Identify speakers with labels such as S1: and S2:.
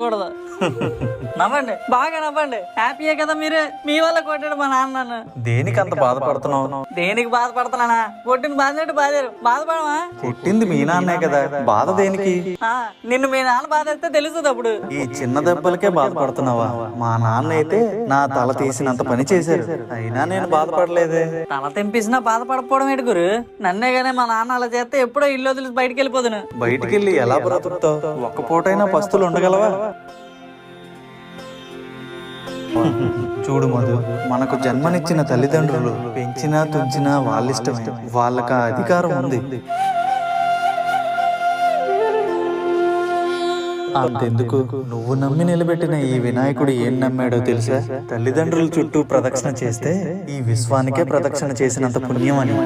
S1: ಕೊಡದ నవ్వండి. బాగా నవ్వండి. హ్యాపీయే కదా మీరు. మీ వల్ల కొట్టాడు మా నాన్న నన్ను.
S2: దేనికి అంత బాధపడుతున్నావు?
S1: దేనికి బాధపడుతున్నానా? కొట్టిన బాధినట్టు బాధారు బాధపడమా?
S2: పుట్టింది మీ నాన్నే కదా. బాధ దేనికి?
S1: ఆ, నిన్ను మీ నాన్న బాధేస్తే తెలుస్తుంది అప్పుడు.
S2: ఈ చిన్న దెబ్బలకే బాధపడుతున్నావా? మా నాన్న అయితే నా తల తీసినంత పని చేశారు. అయినా నేను బాధపడలేదే.
S1: తల తెంపేసినా బాధపడకపోవడం ఏంటి గురు? నన్నే గానీ మా నాన్న అలా చేస్తే ఎప్పుడో ఇల్లు వదిలి బయటికి వెళ్ళిపోదును.
S2: బయటికి వెళ్ళి ఎలా బ్రతుకుతావు? ఒక్క పూటైనా పస్తులు ఉండగలవా? చూడు మధు మనకు జన్మనిచ్చిన తల్లిదండ్రులు పెంచినా తుంచినా వాళ్ళిష్టమే. వాళ్ళకి అధికారం ఉంది. అంతెందుకు? నువ్వు నమ్మి నిలబెట్టిన ఈ వినాయకుడు ఏం నమ్మాడో తెలుసా? తల్లిదండ్రుల చుట్టూ ప్రదక్షిణ చేస్తే ఈ విశ్వానికే ప్రదక్షిణ చేసినంత పుణ్యం అని